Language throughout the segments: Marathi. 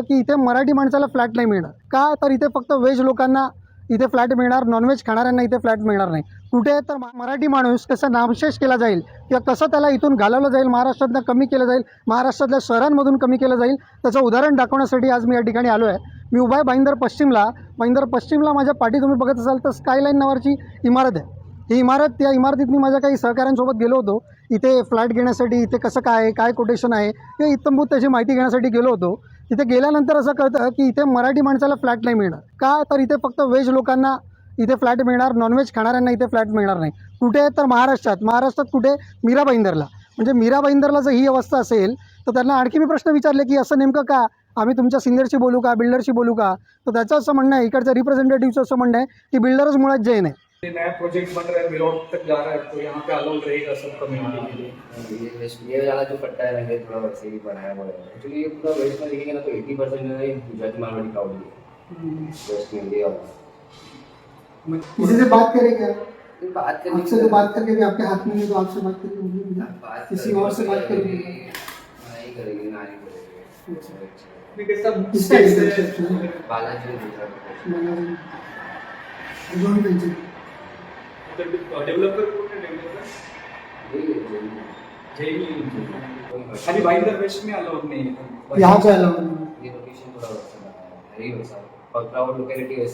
की इथे मराठी माणसाला फ्लॅट नाही मिळणार. का? तर इथे फक्त व्हेज लोकांना इथे फ्लॅट मिळणार नॉनव्हेज खाणाऱ्यांना इथे फ्लॅट मिळणार नाही. कुठे तर मराठी माणूस कसा नामशेष केला जाईल किंवा कसं त्याला इथून घालवलं जाईल महाराष्ट्रातनं कमी केलं जाईल महाराष्ट्रातल्या शहरांमधून कमी केलं जाईल त्याचं उदाहरण दाखवण्यासाठी आज मी या ठिकाणी आलो आहे. मी उभा आहे भाईंदर पश्चिमला. भाईंदर पश्चिमला माझ्या पाठी तुम्ही बघत असाल तर स्कायलाईन नावाची इमारत आहे. ही इमारत या इमारतीत मी माझ्या काही सहकाऱ्यांसोबत गेलो होतो. इथे फ्लॅट घेण्यासाठी इथे कसं काय आहे काय कोटेशन आहे किंवा इतंभूत त्याची माहिती घेण्यासाठी गेलो होतो. तिथे गेल्यानंतर असं कळतं की इथे मराठी माणसाला फ्लॅट नाही मिळणार. का? तर इथे फक्त व्हेज लोकांना इथे फ्लॅट मिळणार नॉनव्हेज खाणाऱ्यांना इथे फ्लॅट मिळणार नाही. कुठे? तर महाराष्ट्रात. महाराष्ट्रात कुठे? मीरा भाईंदरला म्हणजे मीरा भाईंदरला जर ही अवस्था असेल तर त्यांना आणखी मी प्रश्न विचारले की असं नेमकं का? आम्ही तुमच्या सिनियरशी बोलू का? बिल्डरशी बोलू का? तर त्याचं असं म्हणणं आहे इकडच्या रिप्रेझेंटेटिव्हचं असं म्हणणं आहे की बिल्डरच मुळात जैन आहे. नया प्रोजेक्ट बन रहा है मिलोट तक जा रहा है तो यहाँ पे अलाउड रहेगा सब कम्युनिटी के लिए। ये वेस्ट ये वाला जो पट्टा है ना ये थोड़ा वैसे ही बनाया हुआ है। एक्चुअली ये पूरा वेस्ट में देखेंगे ना तो एटी परसेंट जो है गुजराती मारवाड़ी है। वेस्ट में ये वाला किसी से बात करेंगे बात करने आपसे तो बात करके भी आपके हाथ में नहीं तो आपसे बात करके बात किसी और से बात करेंगे। नहीं करेंगे ना नहीं करेंगे। है? बालाजी कोण है, है। खाली वेस्ट में अलाउड नहीं. है यहाँ पे अलाउ ये लोकेशन थोड़ा है लोकेलिटी है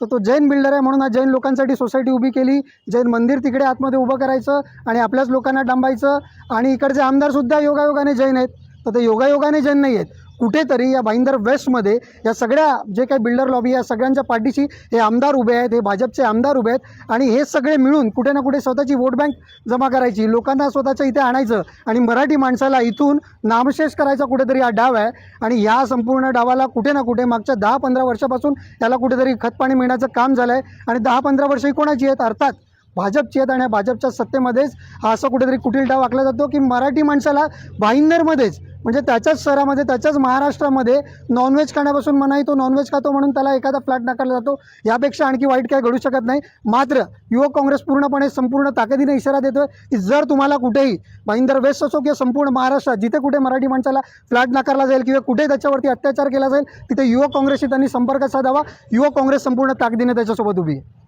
तो तर तो जैन बिल्डर आहे म्हणून हा जैन लोकांसाठी सोसायटी उभी केली. जैन मंदिर तिकडे आतमध्ये उभं करायचं आणि आपल्याच लोकांना डांबायचं. आणि इकडचे आमदार सुद्धा योगायोगाने जैन आहेत. तर ते योगायोगाने जैन नाही आहेत कुठेतरी या भाईंदर वेस्टमध्ये या सगळ्या जे काही बिल्डर लॉबी या सगळ्यांच्या पाठीशी हे आमदार उभे आहेत हे भाजपचे आमदार उभे आहेत आणि हे सगळे मिळून कुठे ना कुठे स्वतःची वोट बँक जमा करायची लोकांना स्वतःच्या इथे आणायचं आणि मराठी माणसाला इथून नामशेष करायचा कुठेतरी हा डाव आहे आणि या संपूर्ण डावाला कुठे ना कुठे मागच्या दहा पंधरा वर्षापासून याला कुठेतरी खतपाणी मिळण्याचं काम झालं आहे आणि दहा पंधरा वर्ष ही कोणाची आहेत? अर्थात भाजपची आहेत आणि भाजपच्या सत्तेमध्येच हा असं कुठेतरी कुटील डाव आखला जातो की मराठी माणसाला भाईंदरमध्येच म्हणजे त्याच्याच शहरामध्ये त्याच्याच महाराष्ट्रामध्ये नॉनव्हेज खाण्यापासून मनाई तो नॉनव्हेज खातो म्हणून त्याला एखादा फ्लॅट नाकारला जातो. यापेक्षा आणखी वाईट काय घडू शकत नाही. मात्र युवक काँग्रेस पूर्णपणे संपूर्ण ताकदीने इशारा देतोय की जर तुम्हाला कुठेही महिंदर वेस्ट असो किंवा संपूर्ण महाराष्ट्रात जिथे कुठे मराठी माणसाला फ्लॅट नाकारला जाईल किंवा कुठे त्याच्यावरती अत्याचार केला जाईल तिथे युवक काँग्रेसशी त्यांनी संपर्क साधावा. युवक काँग्रेस संपूर्ण ताकदीने त्याच्यासोबत उभी आहे.